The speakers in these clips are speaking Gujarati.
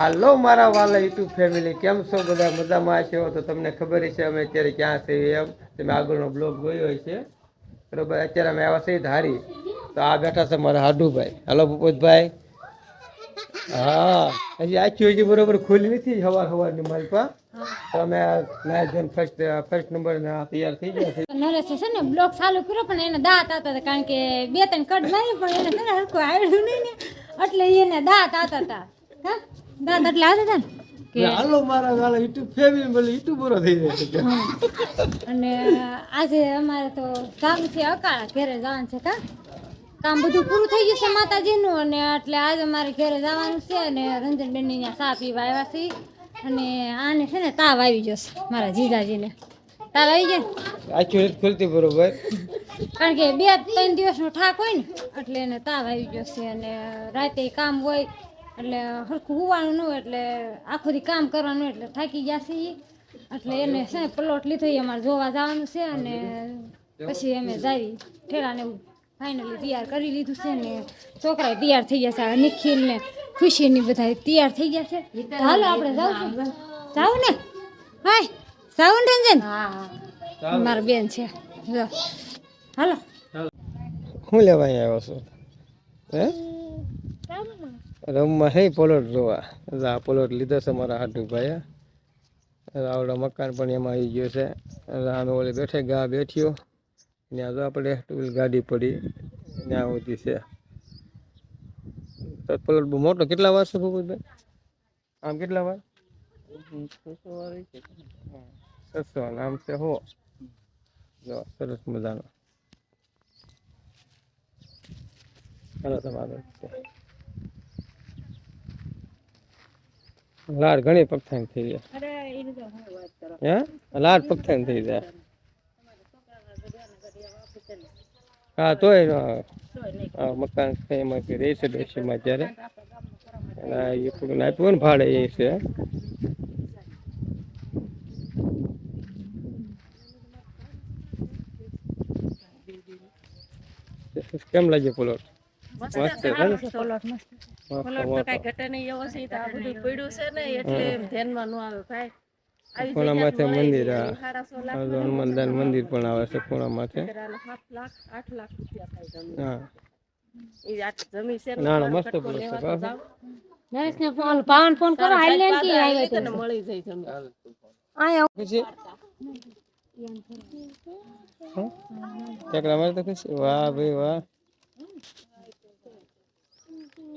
હાલો, મારા વાલા યુટ્યુબ ફેમિલી, કેમ છો બધા? મજામાં છો? તો તમને ખબર છે, અમે અત્યારે ક્યાં છીએ એમ? તમે આગળનો બ્લોગ જોયો છે બરોબર, અત્યારે અમે આવ્યા છીએ ધારી. તો આ બેઠા છે મારા હાડુભાઈ. હાલો, ભૂપતભાઈ. હા, હજી આખી હજી બરોબર ખુલી નથી હવાર હવારની મારી પા તો અમે જોન ફર્સ્ટ ફર્સ્ટ નંબર તૈયાર થઈ ગયા છે. ને કારણ કે બે ત્રણ કટ મારી પણ એને હરખું આવડ્યું નહીં એટલે એને દાંત આવતા હતા. દાંત એટલે આવતા હતા ને કે હાલો મારા વાલા યુટ્યુબ ફેમિલી બોલે યુટ્યુબરો થઈ જાય છે અને આજે અમારે તો ગામથી અકાળા ઘરે જવાનું છે કા? કામ બધું પૂરું થઈ ગયું છે માતાજીનું અને એટલે આજે અમારે ઘરે જવાનું છે અને રંજનબેન ત્યાં ચા પીવા આવ્યા છે. અને આને છે ને તાવ આવી જશે મારા જીજાજીને. તાવ આવી જાય આખી ખુલતી બરોબર. કારણ કે બે ત્રણ દિવસનો ઠાક હોય ને એટલે એને તાવ આવી જશે અને રાતે કામ હોય એટલે હરખું હોવાનું ન હોય એટલે આખો દી કામ કરવાનું એટલે થાકી ગયા છે ઈ. એટલે એને છે પ્લોટ લીધો એ અમારે જોવા જવાનું છે અને પછી અમે જાવી ઠેલાને એવું ફાઇનલી તૈયાર કરી લીધું છે ને છોકરા તૈયાર થઈ ગયા છે. આ નિખિલ ને ખુશી ની બધા તૈયાર થઈ ગયા છે. હાલો આપણે જાવ જાવ ને હાય જાવ ને રંજન મારા બેન છે. હાલો. શું લેવા અહીંયા આવ્યો છો? હે? રમવા હે પોલોટ જોવા. આ પોલોટ લીધો છે મારા હાટુભાઈએ આવડો મકાન પણ એમાં આવી ગયો છે. અમે ઓલે બેઠે ગા બેઠ્યો. ત્યાં તો આપણે ટૂલ ગાડી પડી. ત્યાં સુધી છે. તો પોલોટ બહુ મોટો કેટલા વાર છે ભૂપતભાઈ? આમ કેટલા વાર? છસો આમ છે હો. જો, સરસ મજાનો. ચાલો તમારો. લાડ ઘણી પગથાણ થઈ ગયા હે? લાડ પગથાણ થઈ જાય. હા તોય આ મકાન છે એમાં કે અત્યારે અને આ એ થોડું આપ્યું ને ભાડે એ છે. કેમ લાગે પ્લોટ મસ્ત પ્લોટ ને? મસ્ત, મોટો. કઈ ઘટે નહીં વ્યવસ્થિત આ બધું પડ્યું છે ને એટલે ધ્યાનમાં ન આવે ભાઈ. ખૂણા માથે મંદિર આ સાડા સો લાખ આ જો હનુમાનદાન મંદિર પણ આવે છે ખૂણા માથે કરાયેલા સાત લાખ આઠ લાખ રૂપિયા થાય જમીન. હા. એ આ જમી છે ને નાનો મારો મસ્ત કટકો પ્લોટ છે લેવા તો બાપુ. જાવ. નરેશને ફોન પાવન ફોન કરો હાલ ભાઈ કે આવી તને મળી જાય જમીન. આયા ખુશી? હં? મારે તો ખુશી? વાહ ભાઈ વાહ.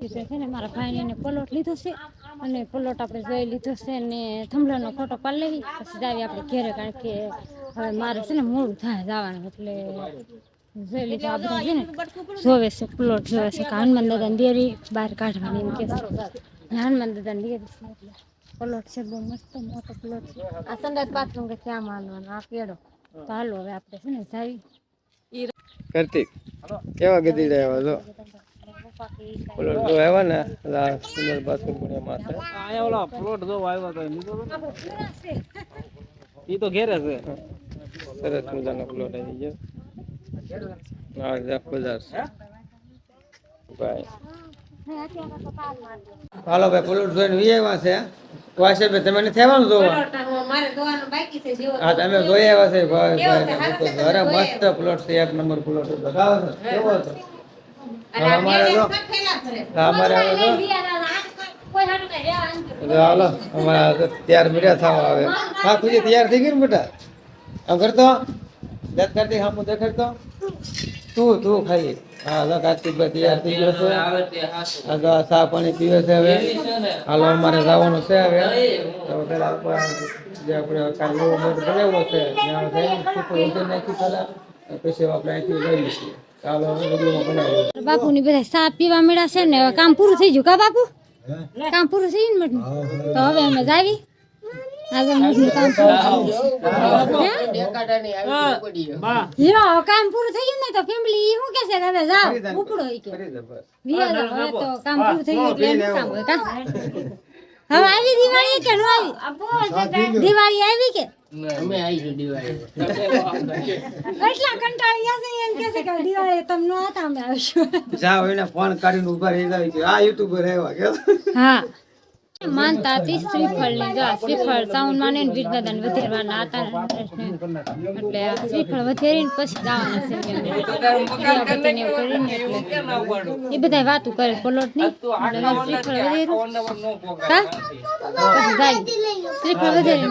છે ને મારા ભાઈને એને પલોટ લીધો છે અને પલોટ આપણે જોઈ લીધો છે ને થંભલાનો ફોટો પાડી લેવી. પછી જાવી આપણે ઘેરે કારણ કે હવે મારે છે ને મોડું થાય જવાનું એટલે જોઈ લીધો આપણે છે ને જોવે છે પ્લોટ જોવે છે કે હનુમાન દાદાની દેરી બહાર કાઢવાની એમ કે છે. હનુમાન દાદાની દેરી છે એટલે પ્લોટ છે બહુ મસ્ત મોટો પ્લોટ છે. આ સંડાસ બાથરૂમ કે ક્યાં માનવાનો આ પેડો તો હાલો હવે આપણે છે ને જાવી. કાર્તિક કેવા ગદી રહ્યા જો બોલો જો આવ્યા ને એટલે આ સુંદર બાથરૂમ પણ એમાં છે ઈ તો ઘેરે છે. સરસ મજાનો પ્લોટ આવી ગયો. આ જાખ બજાર છે ભાઈ. હાલો ભાઈ પ્લોટ જોઈને વી આવ્યા છે. વાસે ભાઈ તમે નથી આવવાનું જોવા? હા તમે જોઈ આવ્યા છે. ભાઈ ભાઈ ને અરે મસ્ત પ્લોટ છે એક નંબર પ્લોટ છે. બતાવો ને કેવો છે તૈયાર મીઠા થવા આવે. હા ખુશી તૈયાર થઈ ગયું ને બેટા આમ કરતો? દાંત કાઢી હા હું દેખાડતો તું તું ખાઈ. હા કાર્તિકભાઈ તૈયાર થઈ ગયો છે. આ જો આ ચા પાણી પીવે છે હવે. હાલો અમારે જવાનું છે હવે. હવે પેલા જે આપણે કાલ નવો બનાવ્યો છે ત્યાં જઈને super ઉતરી પછી આપણે અહીંથી લઈ બાપુ ની બધા ચા પીવા મળ્યા છે ને હવે કામ પૂરું થઈ ગયું કા બાપુ? કામ પૂરું થઈ ગયું મઠ તો હવે અમે જાવી. આજે કામ પૂરું થઈ ગયું. હે? કામ પૂરું થઈ ગયું ને તો ફેમિલી શું કે છે હવે જાઓ? ઉપડો કે. તો કામ પૂરું થઈ ગયું એટલે કામ હોય કા? આવી દિવાળી કે નો આવી? દિવાળી આવી કે? એટલા કંટાળ્યા છે એમ કે છે કે દિવાળી તમે નો હતા અમે આવીશું. જાઓ એને ફોન કરીને ઊભા રહી જાય કે આ યુટ્યુબર આવ્યા કે? હા. માનતા હતી શ્રીફળની જો શ્રીફળ સાઉન માને ને વધેરવાના હતા. એટલે શ્રીફળ વધેરીને પછી જવાના છે. એ બધા વાતો કરે પલોટની શ્રીફળ વધેરું. કા? પછી જાય. શ્રીફળ વધેરી.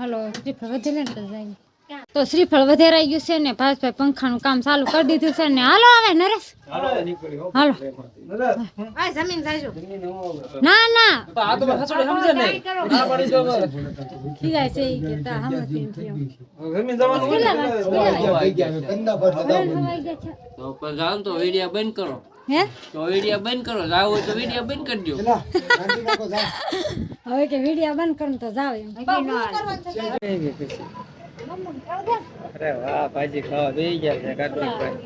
હલો શ્રીફળ વધેરે ને તો જાય. તો શ્રીફળ વધેરાઈ ગયું છે ને ભાસભાઈ પંખાનું કામ ચાલુ કરી દીધું છે ને. હાલો આવે નરેશ. હાલો ના ના. ખીરાય છે ઈ કે તા વિડિયા બંધ કરો. હે? તો વિડિયા બંધ કરો. જાવ હોય તો વિડિયા બંધ કરી દો હવે કે વિડિયો બંધ કરો તો જાવ એમ. અરે વાહ ભાજી ખાવા બેસી ગયા છે કાર્તિકભાઈ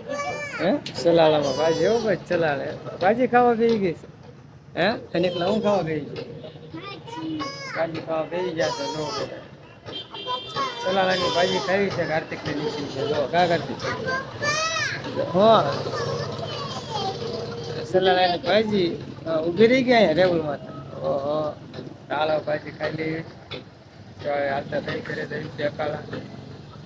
હે? સલાલામાં ભાજી હો ભાઈ ચલાલે. ભાજી ખાવા બેસી ગઈ છે. હે? અને એકલા હું ખાવા બેસી ગઈ ભાજી ખાવા બેસી ગયા છે જો સલાલાની ભાજી ખાવી છે કાર્તિક ને નીકળી છે જો કા કાર્તિક? હા. સલાલાની ભાજી અ, ઊભી રહી ગયા રેવલમાં ઓહો. ચાલો ભાજી ખાઈ લેવી તો હવે હાલતા થઈ કરે તો શેકાલા